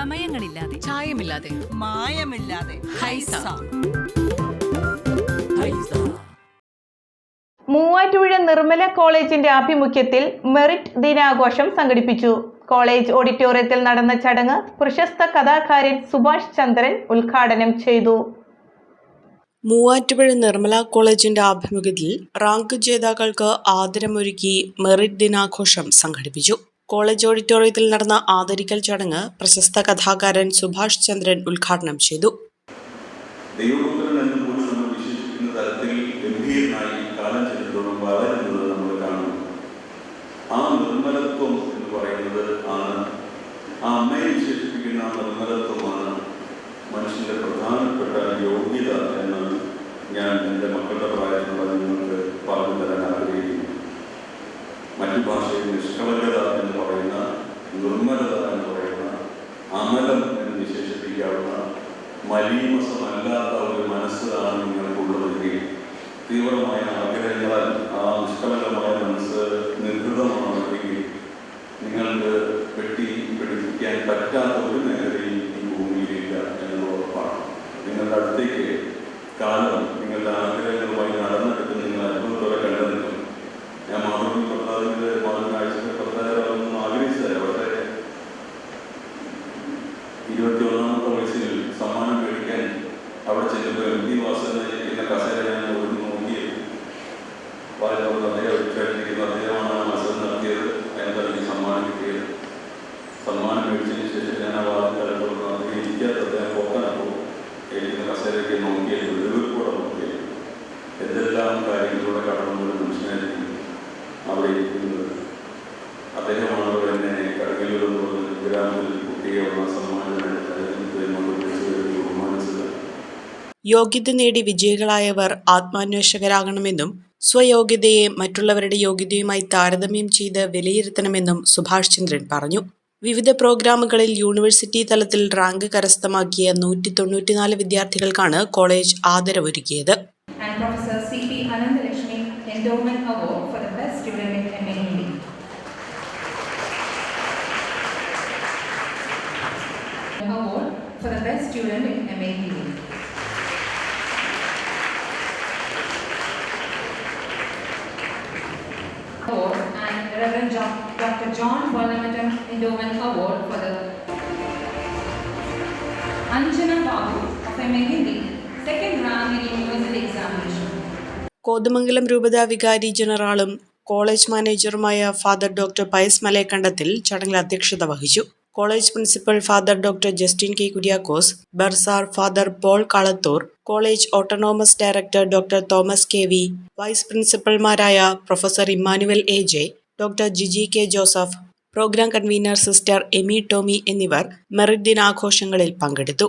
ചമയങ്ങളില്ലാതെ ചായമില്ലാതെ. മായമില്ലാതെ. ഹൈസ. മൂവാറ്റുപുഴ നിർമ്മല കോളേജിന്റെ ആഭിമുഖ്യത്തിൽ മെറിറ്റ് ദിനാഘോഷം സംഘടിപ്പിച്ചു. കോളേജ് ഓഡിറ്റോറിയത്തിൽ നടന്ന ചടങ്ങ് പ്രശസ്ത കഥാകാരൻ സുഭാഷ് ചന്ദ്രൻ ഉദ്ഘാടനം ചെയ്തു. മൂവാറ്റുപുഴ നിർമ്മല കോളേജിന്റെ ആഭിമുഖ്യത്തിൽ റാങ്ക് ജേതാക്കൾക്ക് ആദരമൊരുക്കി മെറിറ്റ് ദിനാഘോഷം സംഘടിപ്പിച്ചു. കോളേജ് ഓഡിറ്റോറിയത്തിൽ നടന്ന ആദരിക്കൽ ചടങ്ങ് പ്രശസ്ത കഥാകാരൻ സുഭാഷ് ചന്ദ്രൻ ഉദ്ഘാടനം ചെയ്തു. നമ്മൾ കാണുന്നു. എന്ന് പറയുന്നത് ആ മനുഷ്യന്റെ പ്രധാനപ്പെട്ട യോഗ്യത എന്ന് ഞാൻ എന്റെ മക്കളുടെ പ്രായത്തിലുള്ള മലീമസമല്ലാത്ത ഒരു മനസ്സാണ് നിങ്ങൾക്കുള്ളതെങ്കിൽ തീവ്രമായ ആഗ്രഹങ്ങളാൽ ആ നിഷ്കളങ്കമായ മനസ്സ് നിർഹൃതമാണെങ്കിൽ നിങ്ങൾക്ക് വെട്ടി പിടിപ്പിക്കാൻ പറ്റാത്ത ഒരു മേഖലയും ഈ ഭൂമിയിലില്ല എന്നത് ഉറപ്പാണ്. നിങ്ങളുടെ അടുത്തേക്ക് കാലം നിങ്ങളുടെ ആഗ്രഹങ്ങളുമായി നടന്നിട്ട് നിങ്ങൾ അത്ഭുതത്തോടെ കണ്ടെത്തും ഞാൻ മാധവി പ്രസാദിന്റെ മകൻ മനുഷ്യനായിരിക്കും അവിടെ ഇരിക്കുന്നത്. അദ്ദേഹമാണ് ഗ്രാമത്തിൽ കുട്ടിയുള്ള യോഗ്യത നേടി വിജയികളായവർ ആത്മാന്വേഷകരാകണമെന്നും സ്വയോഗ്യതയെ മറ്റുള്ളവരുടെ യോഗ്യതയുമായി താരതമ്യം ചെയ്ത് വിലയിരുത്തണമെന്നും സുഭാഷ് ചന്ദ്രൻ പറഞ്ഞു. വിവിധ പ്രോഗ്രാമുകളിൽ യൂണിവേഴ്സിറ്റി തലത്തിൽ റാങ്ക് കരസ്ഥമാക്കിയ നൂറ്റി തൊണ്ണൂറ്റിനാല് വിദ്യാർത്ഥികൾക്കാണ് കോളേജ് ആദരവൊരുക്കിയത്. Endowment Award for the Best Student in MA Hindi. Award for the Best Student in MA Hindi. Award and Reverend Jo- Dr. John Volamatam Endowment Award for the Anjana Babu of MA Hindi, second rank in University Examination. Kothamangalam രൂപത വികാരി ജനറാളും college മാനേജറുമായ father doctor Pius Malayakandathil ചടങ്ങിൽ അധ്യക്ഷത വഹിച്ചു. College principal father doctor Justin K Kuriakose bursar father Paul Kalathoor college autonomous director doctor Thomas K V vice പ്രിൻസിപ്പൽമാരായ professor Emmanuel A J doctor Jiji K Joseph programme convener sister Emy Tomy എന്നിവർ merit ദിനാഘോഷങ്ങളിൽ പങ്കെടുത്തു.